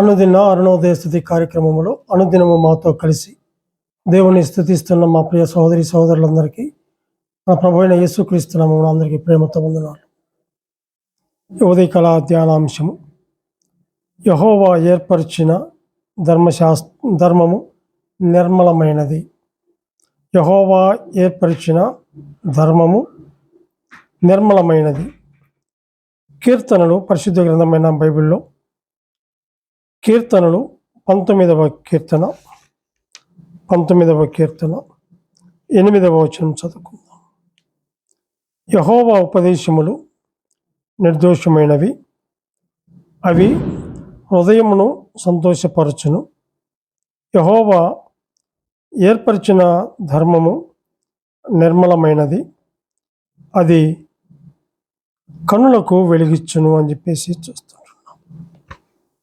అనుదిన అరుణోదయ స్థుతి కార్యక్రమంలో అనుదినము మాతో కలిసి దేవుని స్థుతిస్తున్న మా ప్రియ సహోదరి సహోదరులందరికీ మా ప్రభు అయిన యేసుక్రీస్తున్నాము అందరికీ ప్రేమతో వందనాలు. ఈ ఉదయకాల ధ్యానాంశము యహోవా ఏర్పరిచిన ధర్మశాస్ ధర్మము నిర్మలమైనది. యహోవా ఏర్పరిచిన ధర్మము నిర్మలమైనది. కీర్తనలు పరిశుద్ధ గ్రంథమైన బైబిల్లో కీర్తనలు పంతొమ్మిదవ కీర్తన పంతొమ్మిదవ కీర్తన ఎనిమిదవ వచనం చదువుకుందాం. యహోవా ఉపదేశములు నిర్దోషమైనవి. అవి హృదయమును సంతోషపరచును. యహోవా ఏర్పరిచిన ధర్మము నిర్మలమైనది. అది కనులకు వెలిగించును అని చెప్పేసి చూస్తాం.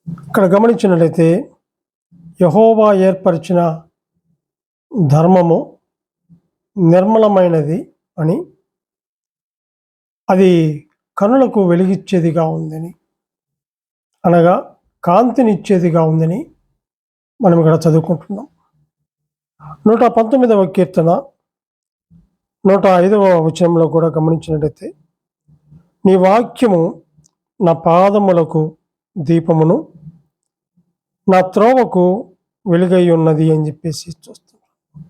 ఇక్కడ గమనించినట్లయితే యహోవా ఏర్పరిచిన ధర్మము నిర్మలమైనది అని అది కనులకు వెలిగిచ్చేదిగా ఉందని అనగా కాంతినిచ్చేదిగా ఉందని మనం ఇక్కడ చదువుకుంటున్నాం. నూట పంతొమ్మిదవ కీర్తన నూట ఐదవ వచనంలో కూడా గమనించినట్లయితే నీ వాక్యము నా పాదములకు దీపమును నా త్రోవకు వెలుగై ఉన్నది అని చెప్పేసి చూస్తున్నాం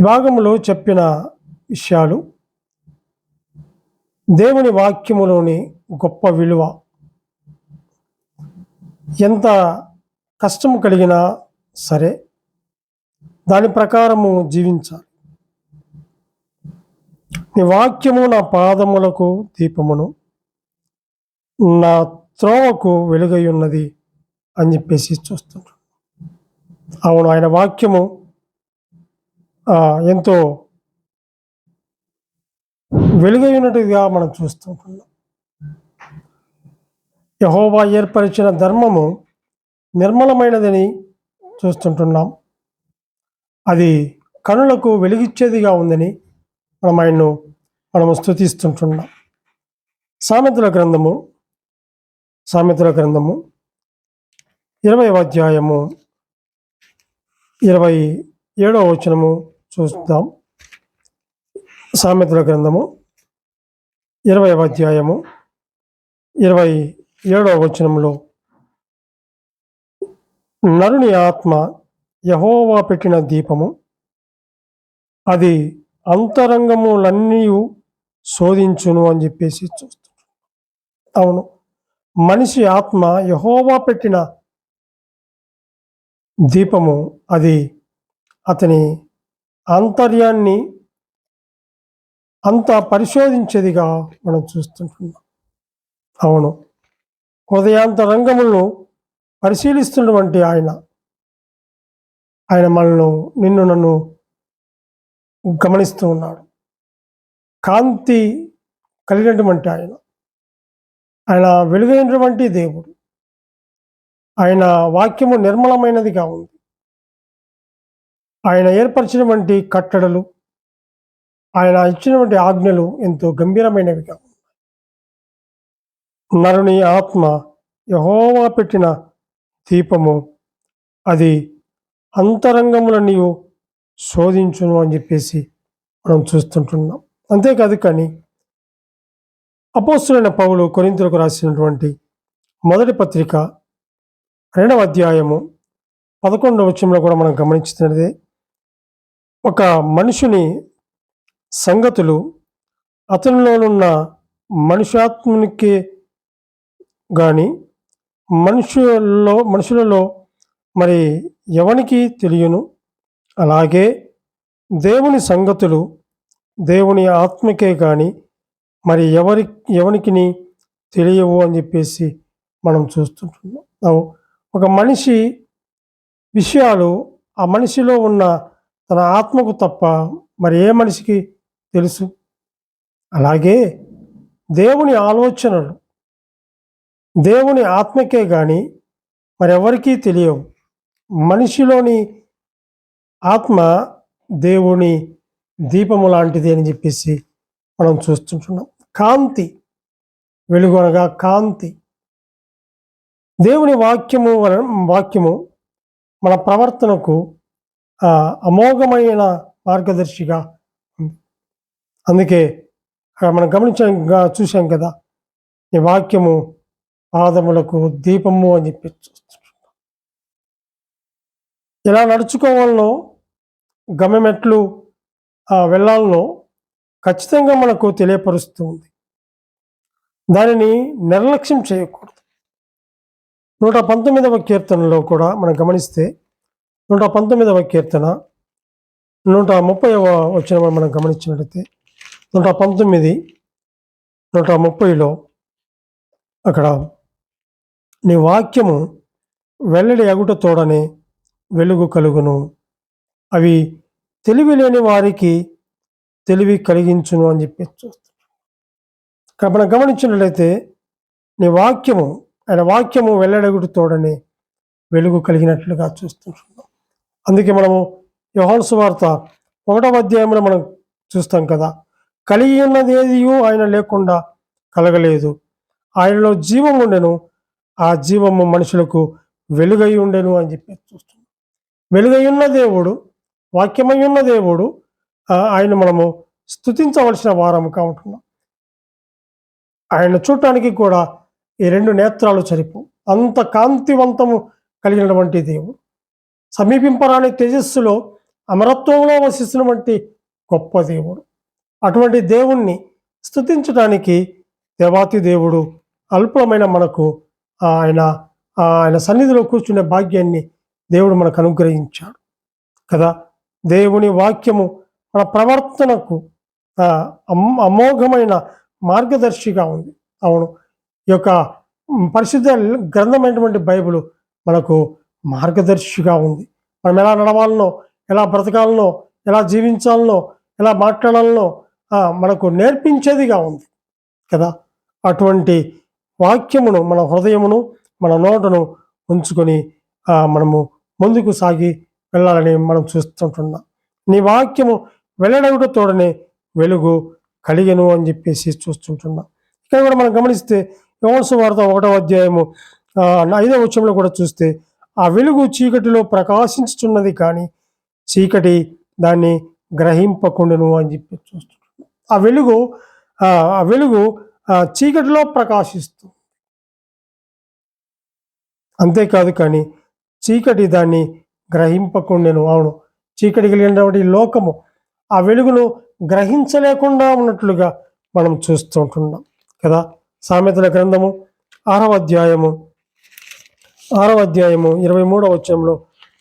ఈ భాగంలో చెప్పిన విషయాలు దేవుని వాక్యములోని గొప్ప విలువ. ఎంత కష్టం కలిగినా సరే దాని ప్రకారము జీవించాలి. నీ వాక్యము నా పాదములకు దీపమును నా త్రోవకు వెలుగై ఉన్నది అని చెప్పేసి చూస్తుంటాం అవును ఆయన వాక్యము ఎంతో వెలుగైనట్టుగా మనం చూస్తుంటున్నాం. యహోవా ఏర్పరిచిన ధర్మము నిర్మలమైనదని చూస్తుంటున్నాం. అది కనులకు వెలిగిచ్చేదిగా ఉందని మనం ఆయన్ను మనము స్థుతిస్తుంటున్నాం సామెతల గ్రంథము సామెతల గ్రంథము ఇరవై అధ్యాయము ఇరవై ఏడవ వచనము చూద్దాం. సామెతల గ్రంథము ఇరవై అధ్యాయము ఇరవై ఏడవ వచనంలో నరుని ఆత్మ యహోవా పెట్టిన దీపము అది అంతరంగములన్నీ శోధించును అని చెప్పేసి చూస్తున్నాం అవును. మనిషి ఆత్మ యహోవా పెట్టిన దీపము అది అతని ఆంతర్యాన్ని అంత పరిశోధించేదిగా మనం చూస్తుంటున్నాం. అవును. హృదయాంతరంగములను పరిశీలిస్తున్నటువంటి ఆయన. ఆయన మనను నిన్ను నన్ను గమనిస్తూ ఉన్నాడు. కాంతి కలిగినటువంటి ఆయన. ఆయన వెలుగైనటువంటి దేవుడు. ఆయన వాక్యము నిర్మలమైనదిగా ఉంది ఆయన ఏర్పరిచినటువంటి కట్టడలు ఆయన ఇచ్చినటువంటి ఆజ్ఞలు ఎంతో గంభీరమైనవిగా ఉన్నాయి నరుని ఆత్మ యహోవా పెట్టిన దీపము అది అంతరంగముల నీవు శోధించును అని చెప్పేసి మనం చూస్తుంటున్నాం. అంతేకాదు కానీ అపోస్తులైన పౌలు కొరింతలకు రాసినటువంటి మొదటి పత్రిక రెండవ అధ్యాయము పదకొండవ వచనంలో కూడా మనం గమనించినదే ఒక మనుషుని సంగతులు అతనిలోనున్న మనుషాత్మునికి కానీ మనుషుల్లో మనుషులలో మరి ఎవనికి తెలియను? అలాగే దేవుని సంగతులు దేవుని ఆత్మకే కానీ మరి ఎవరి ఎవరికిని తెలియవు అని చెప్పేసి మనం చూస్తుంటున్నాం. ఒక మనిషి విషయాలు ఆ మనిషిలో ఉన్న తన ఆత్మకు తప్ప మరి ఏ మనిషికి తెలుసు? అలాగే దేవుని ఆలోచనలు దేవుని ఆత్మకే కానీ మరెవరికీ తెలియవు. మనిషిలోని ఆత్మ దేవుని దీపము లాంటిది అని చెప్పేసి మనం చూస్తుంటున్నాం. కాంతి వెలుగు అనగా కాంతి. దేవుని వాక్యము వాక్యము మన ప్రవర్తనకు అమోఘమైన మార్గదర్శిగా ఉంది. అందుకే మనం గమనించాం చూసాం కదా ఈ వాక్యము పాదములకు దీపము అని చెప్పి చూస్తున్నాం ఎలా నడుచుకోవాలనో గమ్యమెట్లు ఆ, వెళ్ళాలనో ఖచ్చితంగా మనకు తెలియపరుస్తుంది. దానిని నిర్లక్ష్యం చేయకూడదు. నూట పంతొమ్మిదవ కీర్తనలో కూడా మనం గమనిస్తే నూట పంతొమ్మిదవ కీర్తన నూట ముప్పైవ వచ్చిన మనం గమనించినట్లయితే నూట పంతొమ్మిది నూట ముప్పైలో అక్కడ నీ వాక్యము వెల్లడి అగుట తోడనే వెలుగు కలుగును. అవి తెలివి లేని వారికి తెలివి కలిగించును అని చెప్పి చూస్తున్నాం. ఇక్కడ మనం గమనించినట్లయితే నీ వాక్యము ఆయన వాక్యము వెల్లడగుడు తోడని వెలుగు కలిగినట్లుగా చూస్తుంటున్నాం. అందుకే మనము యోహాను వార్త ఒకటవ అధ్యాయంలో మనం చూస్తాం కదా కలిగి ఉన్నది ఏదియో ఆయన లేకుండా కలగలేదు. ఆయనలో జీవం ఉండెను ఆ జీవము మనుషులకు వెలుగై ఉండెను అని చెప్పి చూస్తున్నాం. వెలుగై ఉన్న దేవుడు వాక్యమై ఉన్న దేవుడు ఆయన మనము స్థుతించవలసిన వారము కావుతున్నాం ఆయన చూడటానికి కూడా ఈ రెండు నేత్రాలు సరిపు అంత కాంతివంతము కలిగినటువంటి దేవుడు. సమీపింపరాని తేజస్సులో అమరత్వంలో వసిస్తున్నటువంటి గొప్ప దేవుడు. అటువంటి దేవుణ్ణి స్థుతించడానికి దేవాతి దేవుడు అల్పమైన మనకు ఆయన ఆయన సన్నిధిలో కూర్చునే భాగ్యాన్ని దేవుడు మనకు అనుగ్రహించాడు. కదా? దేవుని వాక్యము మన ప్రవర్తనకు అమ్- అమోఘమైన మార్గదర్శిగా ఉంది. అవును. ఈ యొక్క పరిశుద్ధ గ్రంథమైనటువంటి బైబిల్ మనకు మార్గదర్శిగా ఉంది. మనం ఎలా నడవాలనో ఎలా బ్రతకాలనో ఎలా జీవించాలనో ఎలా మాట్లాడాలనో మనకు నేర్పించేదిగా ఉంది. కదా? అటువంటి వాక్యమును మన హృదయమును మన నోటను ఉంచుకొని మనము ముందుకు సాగి వెళ్ళాలని మనం చూస్తుంటున్నాం. నీ వాక్యము వెల్లడవుట తోడనే వెలుగు కలిగను అని చెప్పేసి చూస్తుంటున్నాం. ఇక్కడ కూడా మనం గమనిస్తే యోసు వార్త ఒకటో అధ్యాయము ఐదో ఐదవ వచ్చంలో కూడా చూస్తే ఆ వెలుగు చీకటిలో ప్రకాశించుచున్నది కానీ చీకటి దాన్ని గ్రహింపకుండును అని చెప్పి చూస్తున్నాం ఆ వెలుగు ఆ వెలుగు చీకటిలో ప్రకాశిస్తుంది అంతేకాదు కానీ చీకటి దాన్ని గ్రహింపకుండెను. అవును చీకటి కలిగినటువంటి లోకము ఆ వెలుగును గ్రహించలేకుండా ఉన్నట్లుగా మనం చూస్తూ ఉంటున్నాం. కదా? సామెతల గ్రంథము ఆరవ అధ్యాయము ఆరవ అధ్యాయము ఇరవై మూడవ వచ్చంలో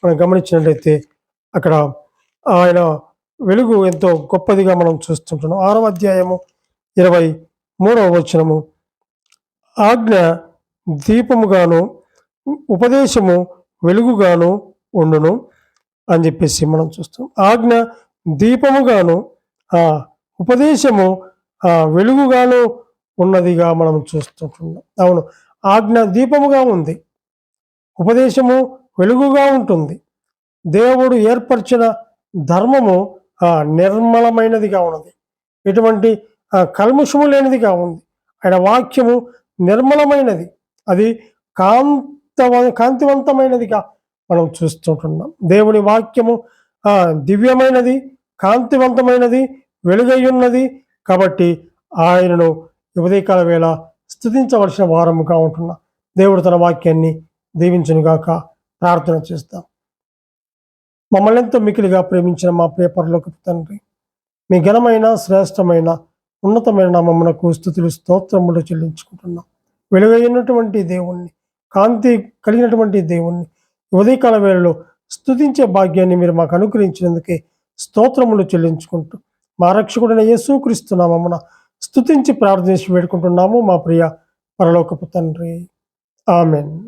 మనం గమనించినట్లయితే అక్కడ ఆయన వెలుగు ఎంతో గొప్పదిగా మనం చూస్తుంటున్నాం ఆరవ అధ్యాయము ఇరవై మూడవ వచనము ఆజ్ఞ దీపముగాను ఉపదేశము వెలుగుగాను ఉండును అని చెప్పేసి మనం చూస్తాం. ఆజ్ఞ దీపముగాను ఆ ఉపదేశము ఆ వెలుగుగాను ఉన్నదిగా మనం చూస్తుంటున్నాం. అవును ఆజ్ఞ దీపముగా ఉంది. ఉపదేశము వెలుగుగా ఉంటుంది. దేవుడు ఏర్పరిచిన ధర్మము ఆ నిర్మలమైనదిగా ఉన్నది. ఎటువంటి కల్ముషము లేనిదిగా ఉంది. ఆయన వాక్యము నిర్మలమైనది. అది కాంతవ కాంతివంతమైనదిగా మనం చూస్తుంటున్నాం. దేవుని వాక్యము దివ్యమైనది. కాంతివంతమైనది వెలుగయ్యున్నది. కాబట్టి ఆయనను ఈ ఉదయకాల వేళ స్థుతించవలసిన వారముగా ఉంటున్నా. దేవుడు తన వాక్యాన్ని దీవించునుగాక. ప్రార్థన చేస్తాం. మమ్మల్ని ఎంతో మికిలిగా ప్రేమించిన మా ప్రియ పరలోకపు తండ్రి మీ ఘనమైన శ్రేష్టమైన ఉన్నతమైన నామమునకు స్థుతులు స్తోత్రములు చెల్లించుకుంటున్నాం. వెలుగైనటువంటి దేవుణ్ణి కాంతి కలిగినటువంటి దేవుణ్ణి ఉదయకాల వేళలో స్తుతించే భాగ్యాన్ని మీరు మాకు అనుగ్రహించినందుకే స్తోత్రములు చెల్లించుకుంటూ మా రక్షకుడైన యేసుక్రీస్తు నామమున స్తుతించి ప్రార్థించి వేడుకుంటున్నాము మా ప్రియ పరలోకపు తండ్రి. ఆమెన్.